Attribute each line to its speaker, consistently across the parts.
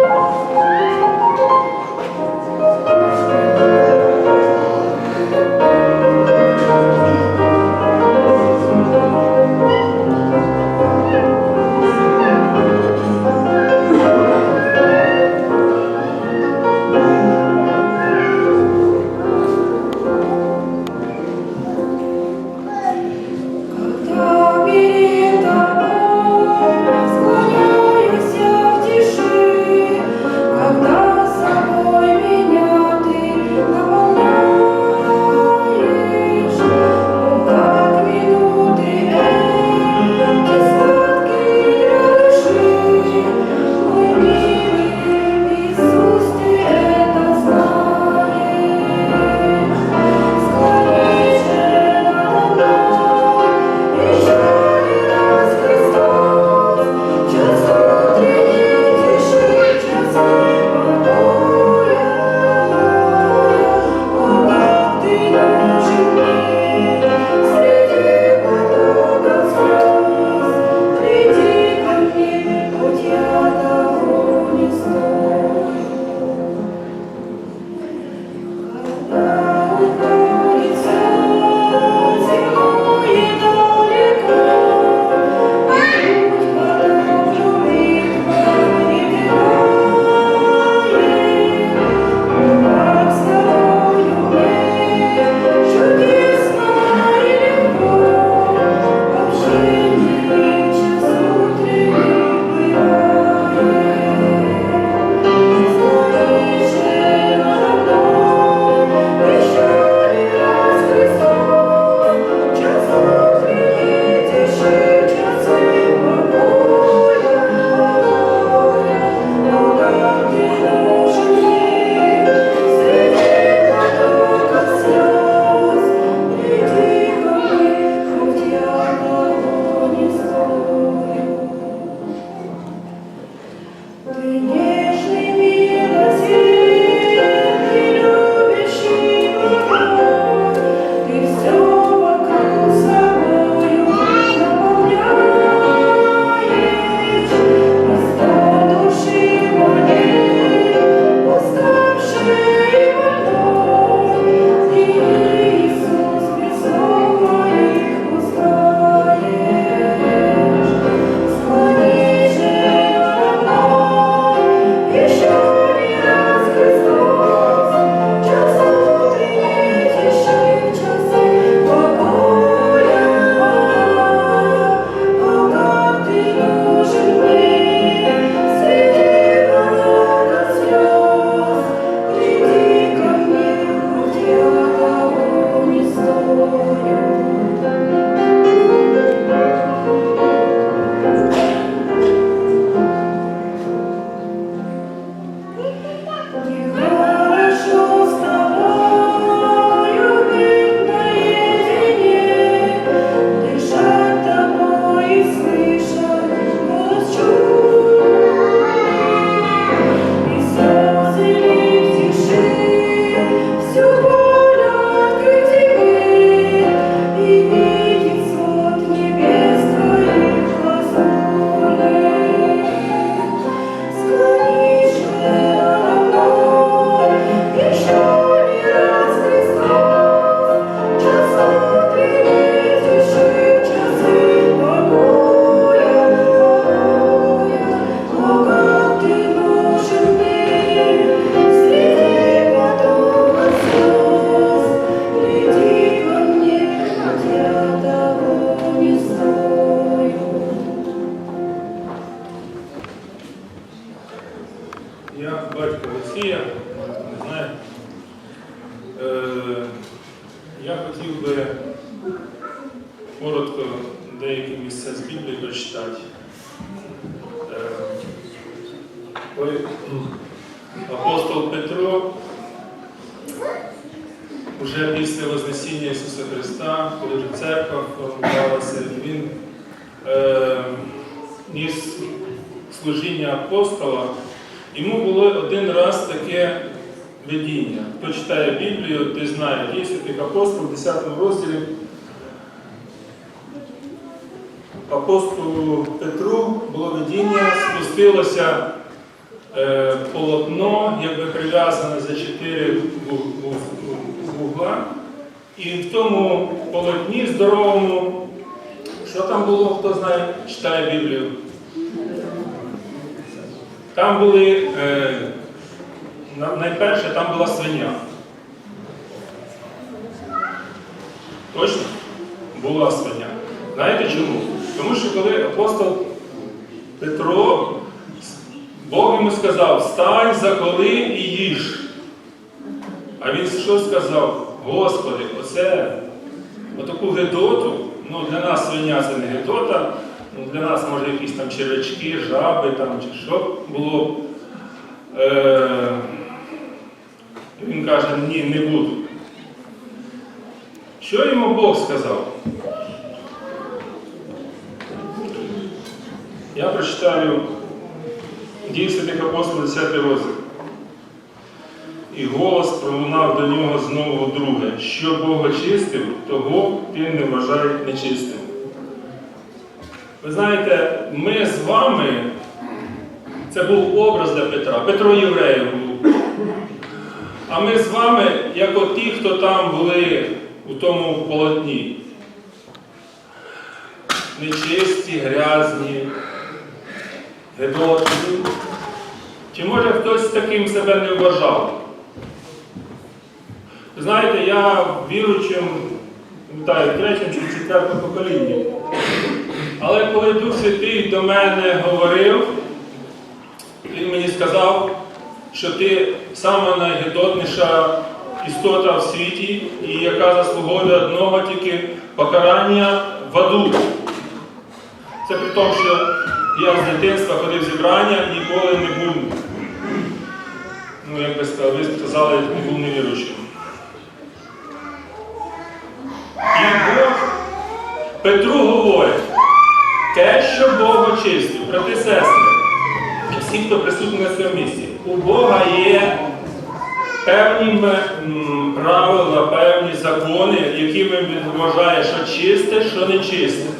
Speaker 1: Thank you. вже після Вознесіння Ісуса Христа, коли вже церква формувалася, Він е, ніс служіння апостола, йому було один раз таке видіння. Хто читає Біблію, той знає, дійсно тих апостол в 10 розділі. Апостолу Петру було видіння, спустилося
Speaker 2: е, полотно, якби прив'язане за чотири вугла. І в тому полотні здоровому, що там було, хто знає, читає Біблію. Там були, е, найперше, там була свиня. Точно? Була свиня. Знаєте чому? Тому що коли апостол Петро, Бог йому сказав, встань, заколи і їж. А він що сказав? Господи, оце, отаку гедоту, ну для нас свиня це не гедота, ну, для нас може якісь там червячки, жаби там, чи що було. Е, він каже, ні, не буду. Що йому Бог сказав? Я прочитаю дії святих апостолів 10 розділ. І голос пролунав до нього знову друге, що Бог очистив, того ти не вважай нечистим. Ви знаєте, ми з вами, це був образ для Петра, Петро євреїв був. А ми з вами, як от ті, хто там були у тому полотні. Нечисті, грязні, гидотні. Чи може хтось таким себе не вважав? Знаєте, я віруючим, вітаю, третім чи четвертому поколінні. Але коли Дух Святий до мене говорив, він мені сказав, що ти сама найгидотніша істота в світі, і яка заслуговує одного тільки покарання в аду. Це при тому, що я з дитинства ходив зібрання і ніколи не був, ну як би сказали, ви сказали, не був невіруючим. І Бог Петру говорить, те, що Бог очистив, брати сестри, всі, хто присутні на цьому місці, у Бога є певні правила, певні закони, які він вважає, що чисте, що не чисте.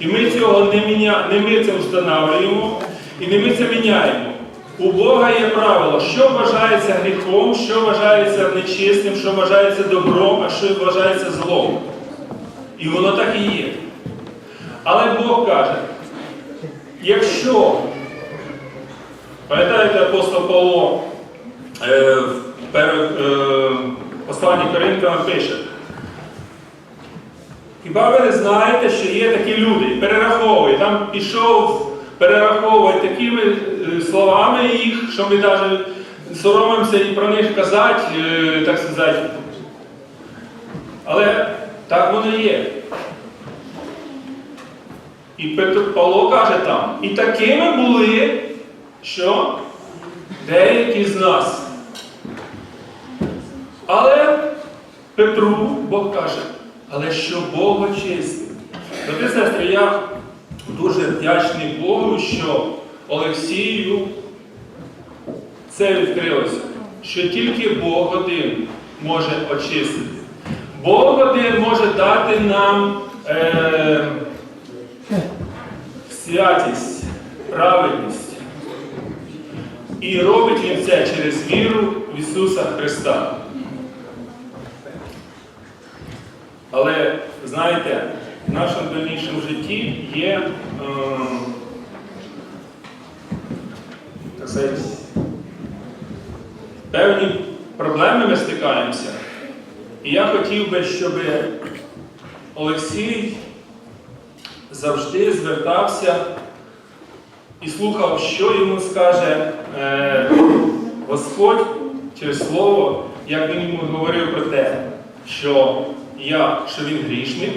Speaker 2: І ми цього не міня... не ми це встановлюємо і не ми це міняємо. У Бога є правило, що вважається гріхом, що вважається нечистим, що вважається добром, а що вважається злом. І воно так і є. Але Бог каже, якщо, пам'ятаєте, апостол Павло е, в е, посланні Коринфянам пише, Хіба ви не знаєте, що є такі люди? Перераховує. Там пішов, перераховує такими е, словами їх, що ми навіть соромимося і про них казати, е, так сказати. Але так воно є. І Петро Павло каже там, і такими були, що деякі з нас. Але Петру Бог каже, але що Бог очистив. Брати сестри, я дуже вдячний Богу, що Олексію це відкрилося, що тільки Бог один може очистити. Бог може дати нам е, святість, праведність. І робить Він це через віру в Ісуса Христа. Але знаєте, в нашому дальнішому житті є ем, так сказати, певні проблеми ми стикаємося. І я хотів би, щоб Олексій завжди звертався і слухав, що йому скаже е, Господь через Слово, як він йому говорив про те, що я, що він грішник,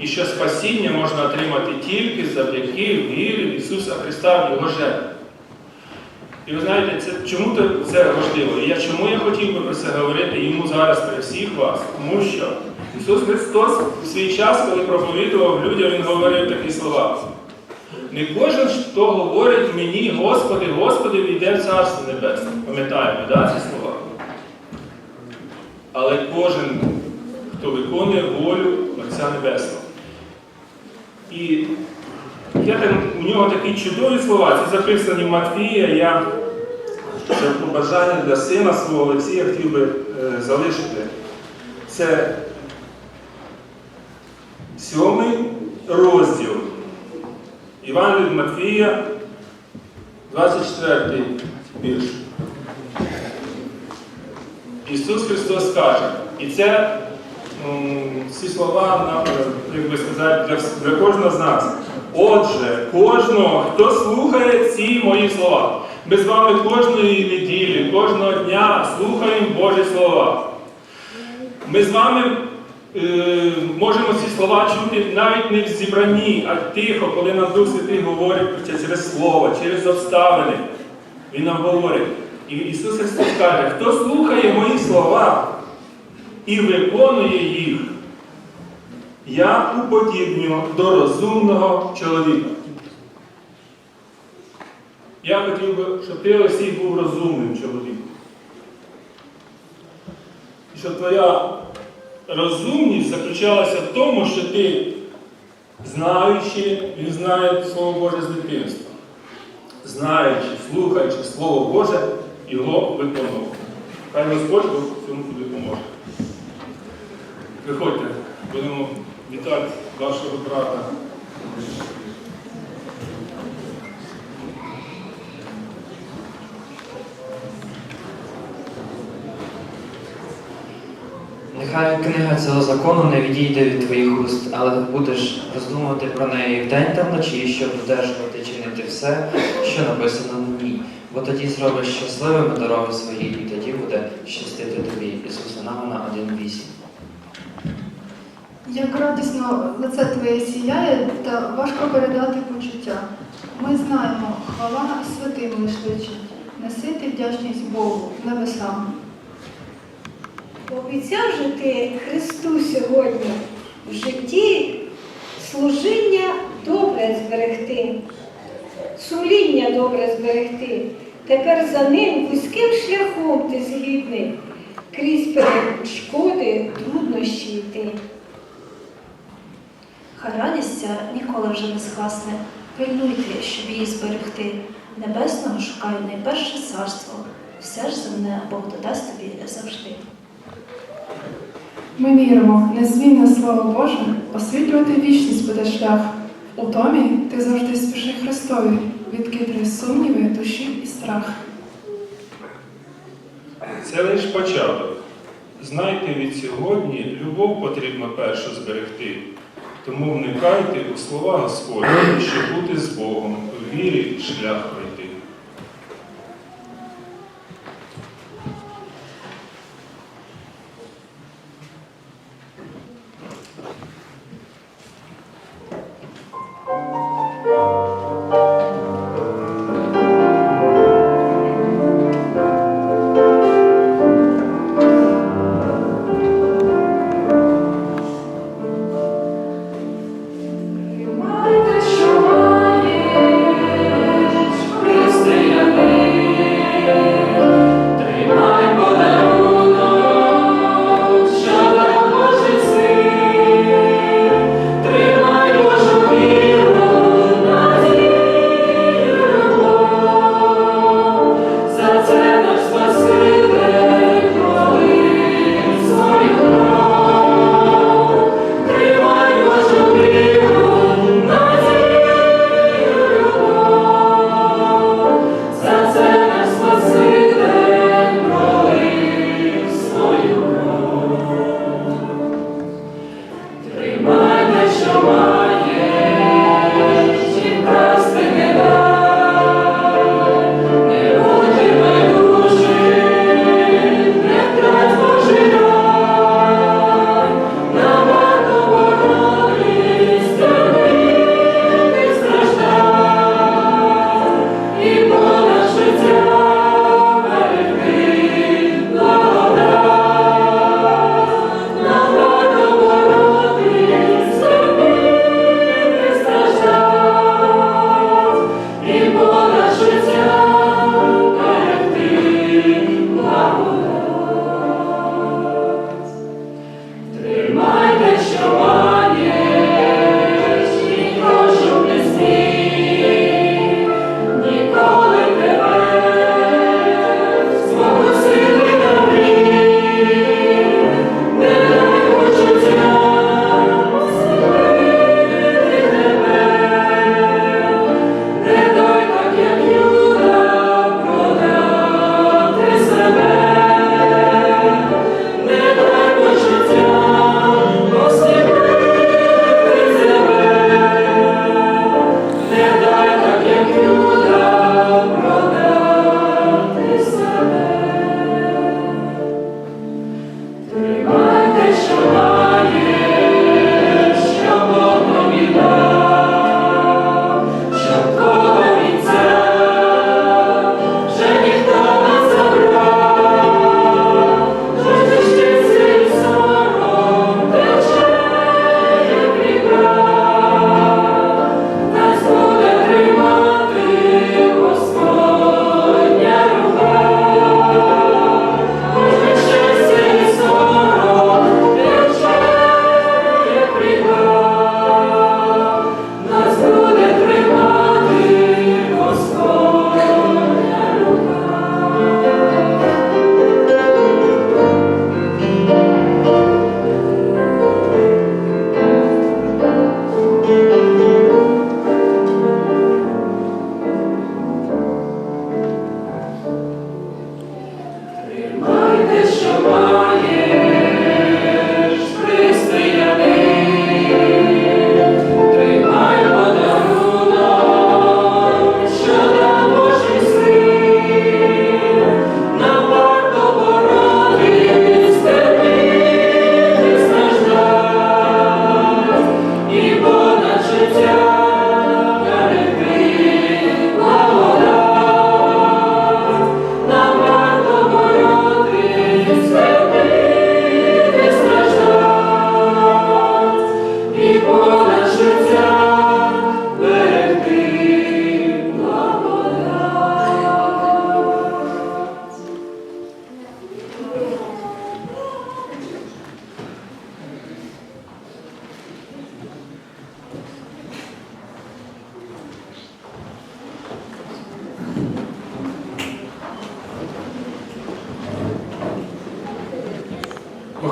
Speaker 2: і що спасіння можна отримати тільки завдяки вірі Ісуса Христа в Його жертву. І ви знаєте, це, чому це важливо? І я чому я хотів би про це говорити йому зараз при всіх вас? Тому що Ісус Христос в свій час, коли проповідував людям, Він говорив такі слова. Не кожен, хто говорить мені, Господи, Господи, війде в Царство Небесне. Пам'ятаємо, да, ці слова? Але кожен, хто виконує волю Отця Небесного. І я у нього такі чудові слова, це записані в Матфія, я побажання для сина свого Олексія хотів би е, залишити. Це сьомий розділ Іван від Матвія, 24 вірш. Ісус Христос каже, і це ці слова, нам, е, сказати, для, для кожного з нас. Отже, кожного, хто слухає ці мої слова, ми з вами кожної неділі, кожного дня слухаємо Божі слова. Ми з вами е, можемо ці слова чути навіть не в зібранні, а тихо, коли нам Дух Святий говорить через Слово, через обставини. Він нам говорить. І Ісус Христос каже, хто слухає мої слова і виконує їх, я уподібню до розумного чоловіка. Я хотів би, щоб ти Олексій був розумним чоловіком. І щоб твоя розумність заключалася в тому, що ти, знаючи, він знає Слово Боже з дитинства, знаючи, слухаючи Слово Боже, його виконував. Хай Господь цьому допоможе. Виходьте, будемо вітати вашого брата.
Speaker 3: Нехай книга цього закону не відійде від твоїх уст, але будеш роздумувати про неї вдень та вночі, щоб додержувати чинити все, що написано в ній. Бо тоді зробиш щасливими дороги свої, і тоді буде щастити тобі. Ісуса Навина 1.8.
Speaker 4: Як радісно лице твоє сіяє, та важко передати почуття. Ми знаємо, хвала святим лиш личить, несити вдячність Богу, небесам.
Speaker 5: Обіцяв же ти Христу сьогодні в житті служіння добре зберегти, сумління добре зберегти. Тепер за ним вузьким шляхом ти згідний, крізь перешкоди труднощі йти.
Speaker 6: Хай радість ця ніколи вже не згасне. Пильнуйте, щоб її зберегти. Небесного шукай найперше царство. Все ж земне Бог додасть тобі завжди.
Speaker 7: Ми віримо, незмінне слово Боже, освітлювати вічність буде шлях. У домі ти завжди спіши Христові, відкидай сумніви, душі і страх.
Speaker 2: Це лише початок. Знайте від сьогодні, любов потрібно першу зберегти. Тому вникайте у слова Господні, щоб бути з Богом, в вірі шлях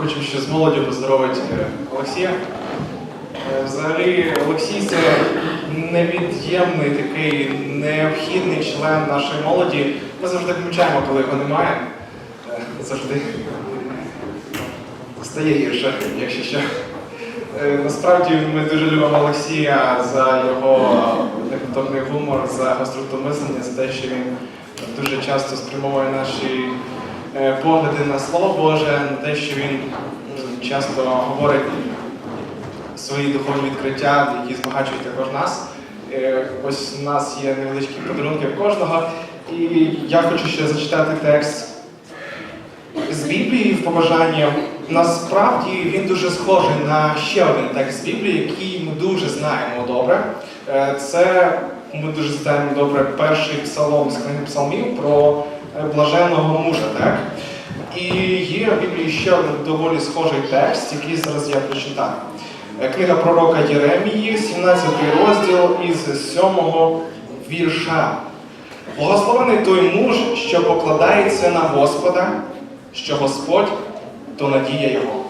Speaker 8: Хочемо ще з молоді поздоровити е, Олексія. Е, Взагалі, Олексій це невід'ємний такий необхідний член нашої молоді. Ми завжди помічаємо, коли його немає. Е, Завжди стає гірше, якщо що. Насправді ми дуже любимо Олексія за його некультурний гумор, за гостроту мислення, за те, що він дуже часто спрямовує наші погляди на Слово Боже, на те, що він часто говорить свої духовні відкриття, які збагачують також нас. Е, Ось у нас є невеличкі подарунки в кожного. І я хочу ще зачитати текст з Біблії в побажання. Насправді він дуже схожий на ще один текст з Біблії, який ми дуже знаємо добре. Е, Це ми дуже знаємо добре перший псалом з книги псалмів про е, блаженного мужа. Так? І є в Біблії ще один доволі схожий текст, який зараз я прочитаю. Е, Книга пророка Єремії, 17 розділ із 7 вірша. Благословений той муж, що покладається на Господа, що Господь то надія його.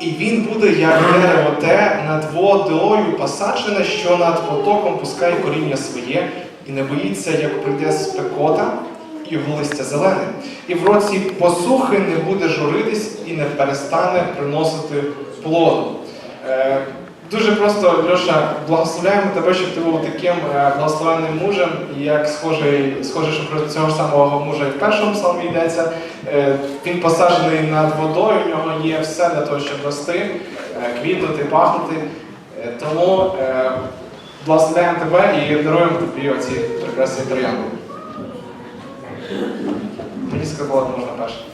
Speaker 8: І він буде як дерево те над водою посаджене, що над потоком пускає коріння своє, і не боїться, як прийде спекота, його листя зелене. І в році посухи не буде журитись і не перестане приносити плоду. Е, Дуже просто, Льоша, благословляємо тебе, щоб ти був таким е, благословенним мужем, як схожий, схоже, що про цього ж самого мужа і в першому псалмі йдеться. Е, Він посаджений над водою, в нього є все для того, щоб рости, е, квітнути, пахнути. Е, Тому е, благословляємо тебе і даруємо тобі оці прекрасні троянди. Мені сказали, можна перше.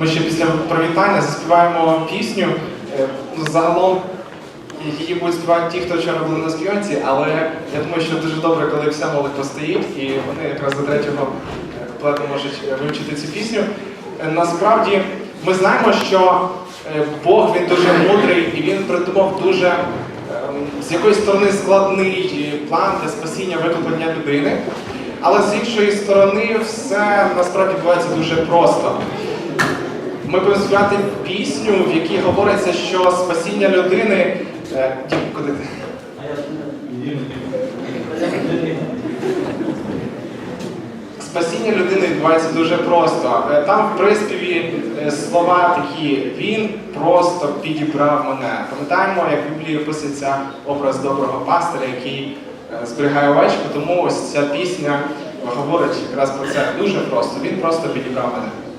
Speaker 8: Ми ще після привітання заспіваємо пісню. Е, Загалом її будуть співати ті, хто вчора були на співанці, але я думаю, що дуже добре, коли вся молодь постоїть, і вони якраз до третього е, куплету можуть е, вивчити цю пісню. Насправді ми знаємо, що Бог він дуже мудрий і він придумав дуже з якоїсь сторони складний план для спасіння викуплення людини. Але з іншої сторони, все насправді відбувається дуже просто. Ми будемо співати пісню, в якій говориться, що спасіння людини. Е, куди ти? Спасіння людини відбувається дуже просто. Е, Там в приспіві е, слова такі він просто підібрав мене. Пам'ятаємо, як в Біблії описується образ доброго пастиря, який зберігає овечку, тому ось ця пісня говорить якраз про це дуже просто. Він просто підібрав мене.